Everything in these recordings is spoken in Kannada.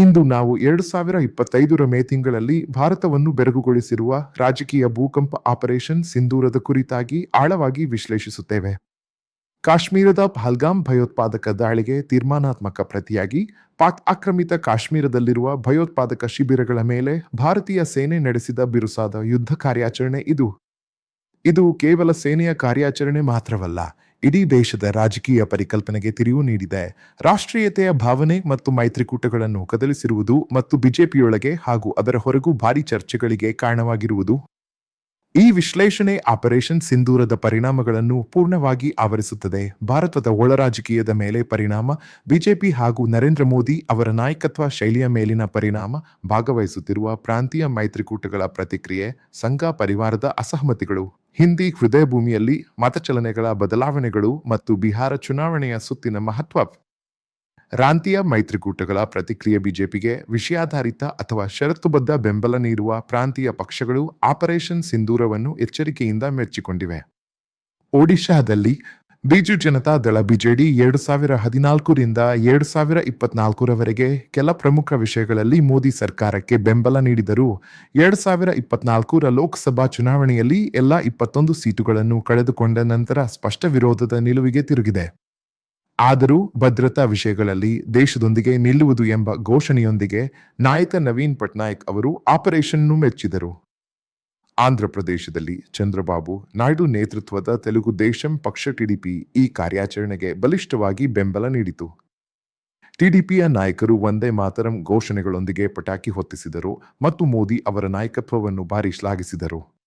ಇಂದು ನಾವು ಎರಡು ಸಾವಿರ ಇಪ್ಪತ್ತೈದರ ಮೇ ತಿಂಗಳಲ್ಲಿ ಭಾರತವನ್ನು ಬೆರಗುಗೊಳಿಸಿರುವ ರಾಜಕೀಯ ಭೂಕಂಪ ಆಪರೇಷನ್ ಸಿಂಧೂರದ ಕುರಿತಾಗಿ ಆಳವಾಗಿ ವಿಶ್ಲೇಷಿಸುತ್ತೇವೆ. ಕಾಶ್ಮೀರದ ಪಹಲ್ಗಾಮ್ ಭಯೋತ್ಪಾದಕ ದಾಳಿಗೆ ತೀರ್ಮಾನಾತ್ಮಕ ಪ್ರತಿಯಾಗಿ ಪಾಕ್ ಆಕ್ರಮಿತ ಕಾಶ್ಮೀರದಲ್ಲಿರುವ ಭಯೋತ್ಪಾದಕ ಶಿಬಿರಗಳ ಮೇಲೆ ಭಾರತೀಯ ಸೇನೆ ನಡೆಸಿದ ಬಿರುಸಾದ ಯುದ್ಧ ಕಾರ್ಯಾಚರಣೆ ಇದು. ಇದು ಕೇವಲ ಸೇನೆಯ ಕಾರ್ಯಾಚರಣೆ ಮಾತ್ರವಲ್ಲ, ಇಡೀ ದೇಶದ ರಾಜಕೀಯ ಪರಿಕಲ್ಪನೆಗೆ ತಿರುವು ನೀಡಿದೆ. ರಾಷ್ಟ್ರೀಯತೆಯ ಭಾವನೆ ಮತ್ತು ಮೈತ್ರಿಕೂಟಗಳನ್ನು ಕದಲಿಸಿರುವುದು ಮತ್ತು ಬಿಜೆಪಿಯೊಳಗೆ ಹಾಗೂ ಅದರ ಹೊರಗೂ ಭಾರಿ ಚರ್ಚೆಗಳಿಗೆ ಕಾರಣವಾಗಿರುವುದು ಈ ವಿಶ್ಲೇಷಣೆ ಆಪರೇಷನ್ ಸಿಂಧೂರದ ಪರಿಣಾಮಗಳನ್ನು ಪೂರ್ಣವಾಗಿ ಆವರಿಸುತ್ತದೆ. ಭಾರತದ ಒಳ ರಾಜಕೀಯದ ಮೇಲೆ ಪರಿಣಾಮ, ಬಿಜೆಪಿ ಹಾಗೂ ನರೇಂದ್ರ ಮೋದಿ ಅವರ ನಾಯಕತ್ವ ಶೈಲಿಯ ಮೇಲಿನ ಪರಿಣಾಮ ಭಾಗವಹಿಸುತ್ತಿರುವ ಪ್ರಾಂತೀಯ ಮೈತ್ರಿಕೂಟಗಳ ಪ್ರತಿಕ್ರಿಯೆ, ಸಂಘ ಪರಿವಾರದ ಅಸಹಮತಿಗಳು, ಹಿಂದಿ ಹೃದಯ ಭೂಮಿಯಲ್ಲಿ ಮತಚಲನೆಗಳ ಬದಲಾವಣೆಗಳು ಮತ್ತು ಬಿಹಾರ ಚುನಾವಣೆಯ ಸುತ್ತಿನ ಮಹತ್ವ ರಾಂತೀಯ ಮೈತ್ರಿಕೂಟಗಳ ಪ್ರತಿಕ್ರಿಯೆ ಬಿಜೆಪಿಗೆ ವಿಷಯಾಧಾರಿತ ಅಥವಾ ಷರತ್ತುಬದ್ಧ ಬೆಂಬಲ ನೀಡುವ ಪ್ರಾಂತೀಯ ಪಕ್ಷಗಳು ಆಪರೇಷನ್ ಸಿಂಧೂರವನ್ನು ಎಚ್ಚರಿಕೆಯಿಂದ ಮೆಚ್ಚಿಕೊಂಡಿವೆ. ಒಡಿಶಾದಲ್ಲಿ ಬಿಜು ಜನತಾ ದಳ ಬಿಜೆಡಿ ಎರಡು ಸಾವಿರ ಹದಿನಾಲ್ಕರಿಂದ ಎರಡು ಸಾವಿರ ಇಪ್ಪತ್ನಾಲ್ಕರವರೆಗೆ ಕೆಲ ಪ್ರಮುಖ ವಿಷಯಗಳಲ್ಲಿ ಮೋದಿ ಸರ್ಕಾರಕ್ಕೆ ಬೆಂಬಲ ನೀಡಿದರು ಎರಡು ಸಾವಿರ ಇಪ್ಪತ್ನಾಲ್ಕರ ಲೋಕಸಭಾ ಚುನಾವಣೆಯಲ್ಲಿ ಎಲ್ಲ ಇಪ್ಪತ್ತೊಂದು ಸೀಟುಗಳನ್ನು ಕಳೆದುಕೊಂಡ ನಂತರ ಸ್ಪಷ್ಟ ವಿರೋಧದ ನಿಲುವಿಗೆ ತಿರುಗಿದೆ. ಆದರೂ ಭದ್ರತಾ ವಿಷಯಗಳಲ್ಲಿ ದೇಶದೊಂದಿಗೆ ನಿಲ್ಲುವುದು ಎಂಬ ಘೋಷಣೆಯೊಂದಿಗೆ ನಾಯಕ ನವೀನ್ ಪಟ್ನಾಯಕ್ ಅವರು ಆಪರೇಷನ್ ಮೆಚ್ಚಿದರು. ಆಂಧ್ರಪ್ರದೇಶದಲ್ಲಿ ಚಂದ್ರಬಾಬು ನಾಯ್ಡು ನೇತೃತ್ವದ ತೆಲುಗು ದೇಶಂ ಪಕ್ಷ ಟಿಡಿಪಿ ಈ ಕಾರ್ಯಾಚರಣೆಗೆ ಬಲಿಷ್ಠವಾಗಿ ಬೆಂಬಲ ನೀಡಿತು. ಟಿಡಿಪಿಯ ನಾಯಕರು ಒಂದೇ ಮಾತರಂ ಘೋಷಣೆಗಳೊಂದಿಗೆ ಪಟಾಕಿ ಹೊತ್ತಿಸಿದರು ಮತ್ತು ಮೋದಿ ಅವರ ನಾಯಕತ್ವವನ್ನು ಭಾರಿ ಶ್ಲಾಘಿಸಿದರು.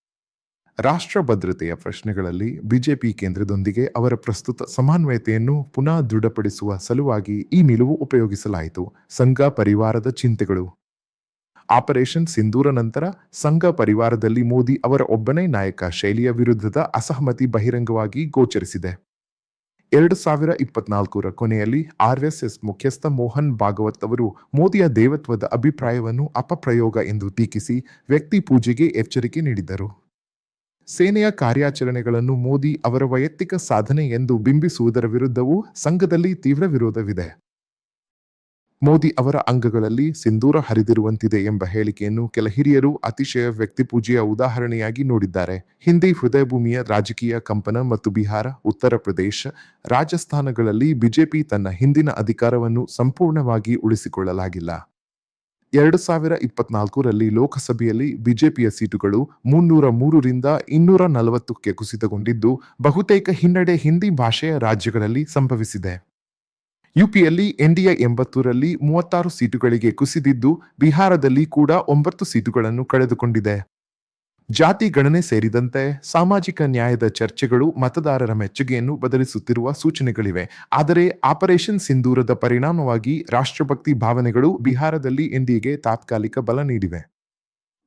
ರಾಷ್ಟ್ರ ಭದ್ರತೆಯ ಪ್ರಶ್ನೆಗಳಲ್ಲಿ ಬಿಜೆಪಿ ಕೇಂದ್ರದೊಂದಿಗೆ ಅವರ ಪ್ರಸ್ತುತ ಸಮನ್ವಯತೆಯನ್ನು ಪುನಃ ದೃಢಪಡಿಸುವ ಸಲುವಾಗಿ ಈ ನಿಲುವು ಉಪಯೋಗಿಸಲಾಯಿತು. ಸಂಘ ಪರಿವಾರದ ಚಿಂತೆಗಳು. ಆಪರೇಷನ್ ಸಿಂಧೂರ ನಂತರ ಸಂಘ ಪರಿವಾರದಲ್ಲಿ ಮೋದಿ ಅವರ ಒಬ್ಬನೇ ನಾಯಕ ಶೈಲಿಯ ವಿರುದ್ಧದ ಅಸಹಮತಿ ಬಹಿರಂಗವಾಗಿ ಗೋಚರಿಸಿದೆ. ಎರಡು ಸಾವಿರ ಇಪ್ಪತ್ನಾಲ್ಕರ ಕೊನೆಯಲ್ಲಿ ಆರ್ಎಸ್ಎಸ್ ಮುಖ್ಯಸ್ಥ ಮೋಹನ್ ಭಾಗವತ್ ಅವರು ಮೋದಿಯ ದೇವತ್ವದ ಅಭಿಪ್ರಾಯವನ್ನು ಅಪಪ್ರಯೋಗ ಎಂದು ಟೀಕಿಸಿ ವ್ಯಕ್ತಿ ಪೂಜೆಗೆ ಎಚ್ಚರಿಕೆ ನೀಡಿದರು ಸೇನೆಯ ಕಾರ್ಯಾಚರಣೆಗಳನ್ನು ಮೋದಿ ಅವರ ವೈಯಕ್ತಿಕ ಸಾಧನೆ ಎಂದು ಬಿಂಬಿಸುವುದರ ವಿರುದ್ಧವೂ ಸಂಘದಲ್ಲಿ ತೀವ್ರ ವಿರೋಧವಿದೆ. ಮೋದಿ ಅವರ ಅಂಗಗಳಲ್ಲಿ ಸಿಂಧೂರ ಹರಿದಿರುವಂತಿದೆ ಎಂಬ ಹೇಳಿಕೆಯನ್ನು ಕೆಲ ಹಿರಿಯರು ಅತಿಶಯ ವ್ಯಕ್ತಿಪೂಜೆಯ ಉದಾಹರಣೆಯಾಗಿ ನೋಡಿದ್ದಾರೆ. ಹಿಂದಿ ಹೃದಯಭೂಮಿಯ ರಾಜಕೀಯ ಕಂಪನ ಮತ್ತು ಬಿಹಾರ, ಉತ್ತರ ಪ್ರದೇಶ ರಾಜಸ್ಥಾನಗಳಲ್ಲಿ ಬಿಜೆಪಿ ತನ್ನ ಹಿಂದಿನ ಅಧಿಕಾರವನ್ನು ಸಂಪೂರ್ಣವಾಗಿ ಉಳಿಸಿಕೊಳ್ಳಲಾಗಿಲ್ಲ. ಎರಡು ಸಾವಿರ ಇಪ್ಪತ್ನಾಲ್ಕರಲ್ಲಿ ಲೋಕಸಭೆಯಲ್ಲಿ ಬಿಜೆಪಿಯ ಸೀಟುಗಳು ಮುನ್ನೂರ ಮೂರರಿಂದ ಇನ್ನೂರ ನಲವತ್ತಕ್ಕೆ ಕುಸಿತಗೊಂಡಿದ್ದು, ಬಹುತೇಕ ಹಿನ್ನಡೆ ಹಿಂದಿ ಭಾಷೆಯ ರಾಜ್ಯಗಳಲ್ಲಿ ಸಂಭವಿಸಿದೆ. ಯುಪಿಯಲ್ಲಿ ಎನ್ಡಿಎ ಎಂಬತ್ತರಲ್ಲಿ ಮೂವತ್ತಾರು ಸೀಟುಗಳಿಗೆ ಕುಸಿದಿದ್ದು, ಬಿಹಾರದಲ್ಲಿ ಕೂಡ ಒಂಬತ್ತು ಸೀಟುಗಳನ್ನು ಕಳೆದುಕೊಂಡಿದೆ. ಜಾತಿ ಗಣನೆ ಸೇರಿದಂತೆ ಸಾಮಾಜಿಕ ನ್ಯಾಯದ ಚರ್ಚೆಗಳು ಮತದಾರರ ಮೆಚ್ಚುಗೆಯನ್ನು ಬದಲಿಸುತ್ತಿರುವ ಸೂಚನೆಗಳಿವೆ. ಆದರೆ ಆಪರೇಷನ್ ಸಿಂಧೂರದ ಪರಿಣಾಮವಾಗಿ ರಾಷ್ಟ್ರಭಕ್ತಿ ಭಾವನೆಗಳು ಬಿಹಾರದಲ್ಲಿ ಎನ್ಡಿಎಗೆ ತಾತ್ಕಾಲಿಕ ಬಲ ನೀಡಿವೆ.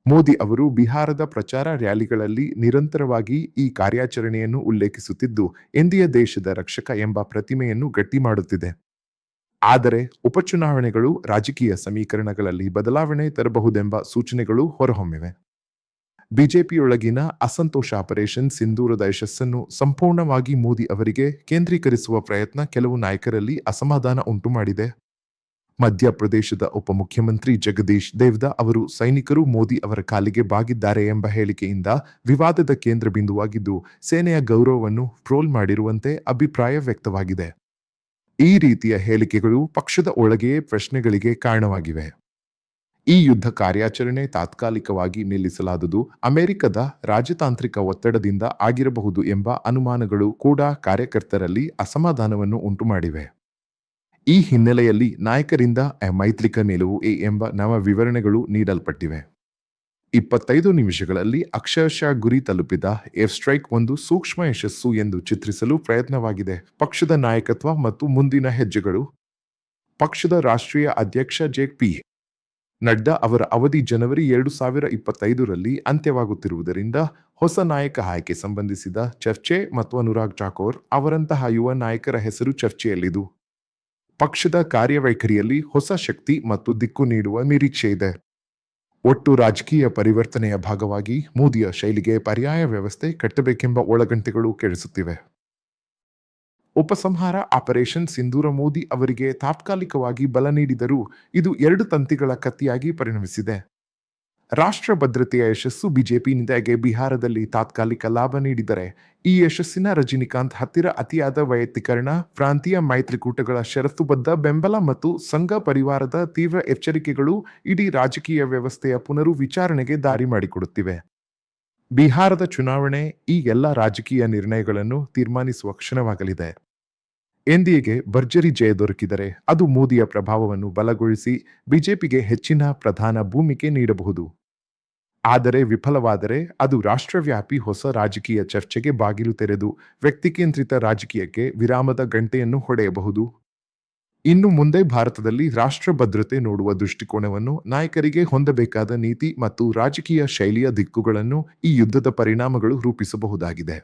ಮೋದಿ ಅವರು ಬಿಹಾರದ ಪ್ರಚಾರ ರ್ಯಾಲಿಗಳಲ್ಲಿ ನಿರಂತರವಾಗಿ ಈ ಕಾರ್ಯಾಚರಣೆಯನ್ನು ಉಲ್ಲೇಖಿಸುತ್ತಿದ್ದು ಎನ್ಡಿಎ ದೇಶದ ರಕ್ಷಕ ಎಂಬ ಪ್ರತಿಮೆಯನ್ನು ಗಟ್ಟಿ ಮಾಡುತ್ತಿದೆ. ಆದರೆ ಉಪಚುನಾವಣೆಗಳು ರಾಜಕೀಯ ಸಮೀಕರಣಗಳಲ್ಲಿ ಬದಲಾವಣೆ ತರಬಹುದೆಂಬ ಸೂಚನೆಗಳು ಹೊರಹೊಮ್ಮಿವೆ. ಬಿಜೆಪಿಯೊಳಗಿನ ಅಸಂತೋಷ ಆಪರೇಷನ್ ಸಿಂಧೂರದ ಯಶಸ್ಸನ್ನು ಸಂಪೂರ್ಣವಾಗಿ ಮೋದಿ ಅವರಿಗೆ ಕೇಂದ್ರೀಕರಿಸುವ ಪ್ರಯತ್ನ ಕೆಲವು ನಾಯಕರಲ್ಲಿ ಅಸಮಾಧಾನ ಉಂಟುಮಾಡಿದೆ ಮಧ್ಯಪ್ರದೇಶದ ಉಪಮುಖ್ಯಮಂತ್ರಿ ಜಗದೀಶ್ ದೇವ್ದಾ ಅವರು ಸೈನಿಕರು ಮೋದಿ ಅವರ ಕಾಲಿಗೆ ಬಾಗಿದ್ದಾರೆ ಎಂಬ ಹೇಳಿಕೆಯಿಂದ ವಿವಾದದ ಕೇಂದ್ರ ಬಿಂದುವಾಗಿದ್ದು ಸೇನೆಯ ಗೌರವವನ್ನು ಟ್ರೋಲ್ ಮಾಡಿರುವಂತೆ ಅಭಿಪ್ರಾಯ ವ್ಯಕ್ತವಾಗಿದೆ. ಈ ರೀತಿಯ ಹೇಳಿಕೆಗಳು ಪಕ್ಷದ ಒಳಗೆಯೇ ಪ್ರಶ್ನೆಗಳಿಗೆ ಕಾರಣವಾಗಿವೆ. ಈ ಯುದ್ಧ ಕಾರ್ಯಾಚರಣೆ ತಾತ್ಕಾಲಿಕವಾಗಿ ನಿಲ್ಲಿಸಲಾದುದು ಅಮೆರಿಕದ ರಾಜತಾಂತ್ರಿಕ ಒತ್ತಡದಿಂದ ಆಗಿರಬಹುದು ಎಂಬ ಅನುಮಾನಗಳು ಕೂಡ ಕಾರ್ಯಕರ್ತರಲ್ಲಿ ಅಸಮಾಧಾನವನ್ನು ಉಂಟುಮಾಡಿವೆ. ಈ ಹಿನ್ನೆಲೆಯಲ್ಲಿ ನಾಯಕರಿಂದ "ಎ ಮೈತ್ರಿಕ ನಿಲುವು ಎ" ಎಂಬ ನವ ವಿವರಣೆಗಳು ನೀಡಲ್ಪಟ್ಟಿವೆ. ಇಪ್ಪತ್ತೈದು ನಿಮಿಷಗಳಲ್ಲಿ ಅಕ್ಷರಶಃ ಗುರಿ ತಲುಪಿದ ಏರ್ ಸ್ಟ್ರೈಕ್ ಒಂದು ಸೂಕ್ಷ್ಮ ಯಶಸ್ಸು ಎಂದು ಚಿತ್ರಿಸಲು ಪ್ರಯತ್ನವಾಗಿದೆ. ಪಕ್ಷದ ನಾಯಕತ್ವ ಮತ್ತು ಮುಂದಿನ ಹೆಜ್ಜೆಗಳು. ಪಕ್ಷದ ರಾಷ್ಟ್ರೀಯ ಅಧ್ಯಕ್ಷ ಜೆ ಪಿ ನಡ್ಡಾ ಅವರ ಅವಧಿ ಜನವರಿ ಎರಡು ಸಾವಿರ ಇಪ್ಪತ್ತೈದರಲ್ಲಿ ಅಂತ್ಯವಾಗುತ್ತಿರುವುದರಿಂದ ಹೊಸ ನಾಯಕ ಆಯ್ಕೆ ಸಂಬಂಧಿಸಿದ ಚರ್ಚೆ ಮತ್ತು ಅನುರಾಗ್ ಠಾಕೋರ್ ಅವರಂತಹ ಯುವ ನಾಯಕರ ಹೆಸರು ಚರ್ಚೆಯಲ್ಲಿದು. ಪಕ್ಷದ ಕಾರ್ಯವೈಖರಿಯಲ್ಲಿ ಹೊಸ ಶಕ್ತಿ ಮತ್ತು ದಿಕ್ಕು ನೀಡುವ ನಿರೀಕ್ಷೆ ಇದೆ. ಒಟ್ಟು ರಾಜಕೀಯ ಪರಿವರ್ತನೆಯ ಭಾಗವಾಗಿ ಮೋದಿಯ ಶೈಲಿಗೆ ಪರ್ಯಾಯ ವ್ಯವಸ್ಥೆ ಕಟ್ಟಬೇಕೆಂಬ ಒಳಗಂಟೆಗಳು ಕೇಳಿಸುತ್ತಿವೆ. ಉಪಸಂಹಾರ ಆಪರೇಷನ್ ಸಿಂಧೂರ ಮೋದಿ ಅವರಿಗೆ ತಾತ್ಕಾಲಿಕವಾಗಿ ಬಲ ನೀಡಿದರೂ ಇದು ಎರಡು ತಂತಿಗಳ ಕತ್ತಿಯಾಗಿ ಪರಿಣಮಿಸಿದೆ. ರಾಷ್ಟ್ರ ಭದ್ರತೆಯ ಯಶಸ್ಸು ಬಿಜೆಪಿಯಿಂದಾಗೆ ಬಿಹಾರದಲ್ಲಿ ತಾತ್ಕಾಲಿಕ ಲಾಭ ನೀಡಿದರೆ ಈ ಯಶಸ್ಸಿನ ರಜನಿಕಾಂತ್ ಹತ್ತಿರ ಅತಿಯಾದ ವೈಯಕ್ತೀಕರಣ, ಪ್ರಾಂತೀಯ ಮೈತ್ರಿಕೂಟಗಳ ಷರತ್ತುಬದ್ಧ ಬೆಂಬಲ ಮತ್ತು ಸಂಘ ಪರಿವಾರದ ತೀವ್ರ ಎಚ್ಚರಿಕೆಗಳು ಇಡೀ ರಾಜಕೀಯ ವ್ಯವಸ್ಥೆಯ ಪುನರು ವಿಚಾರಣೆಗೆ ದಾರಿ ಮಾಡಿಕೊಡುತ್ತಿವೆ. ಬಿಹಾರದ ಚುನಾವಣೆ ಈ ಎಲ್ಲ ರಾಜಕೀಯ ನಿರ್ಣಯಗಳನ್ನು ತೀರ್ಮಾನಿಸುವ ಕ್ಷಣವಾಗಲಿದೆ. ಎನ್ಡಿಎಗೆ ಭರ್ಜರಿ ಜಯ ದೊರಕಿದರೆ ಅದು ಮೋದಿಯ ಪ್ರಭಾವವನ್ನು ಬಲಗೊಳಿಸಿ ಬಿಜೆಪಿಗೆ ಹೆಚ್ಚಿನ ಪ್ರಧಾನ ಭೂಮಿಕೆ ನೀಡಬಹುದು. ಆದರೆ ವಿಫಲವಾದರೆ ಅದು ರಾಷ್ಟ್ರವ್ಯಾಪಿ ಹೊಸ ರಾಜಕೀಯ ಚರ್ಚೆಗೆ ಬಾಗಿಲು ತೆರೆದು ವ್ಯಕ್ತಿಕೇಂದ್ರಿತ ರಾಜಕೀಯಕ್ಕೆ ವಿರಾಮದ ಗಂಟೆಯನ್ನು ಹೊಡೆಯಬಹುದು. ಇನ್ನು ಮುಂದೆ ಭಾರತದಲ್ಲಿ ರಾಷ್ಟ್ರ ಭದ್ರತೆ ನೋಡುವ ದೃಷ್ಟಿಕೋನವನ್ನು ನಾಯಕರಿಗೆ ಹೊಂದಬೇಕಾದ ನೀತಿ ಮತ್ತು ರಾಜಕೀಯ ಶೈಲಿಯ ದಿಕ್ಕುಗಳನ್ನು ಈ ಯುದ್ಧದ ಪರಿಣಾಮಗಳು ರೂಪಿಸಬಹುದಾಗಿದೆ.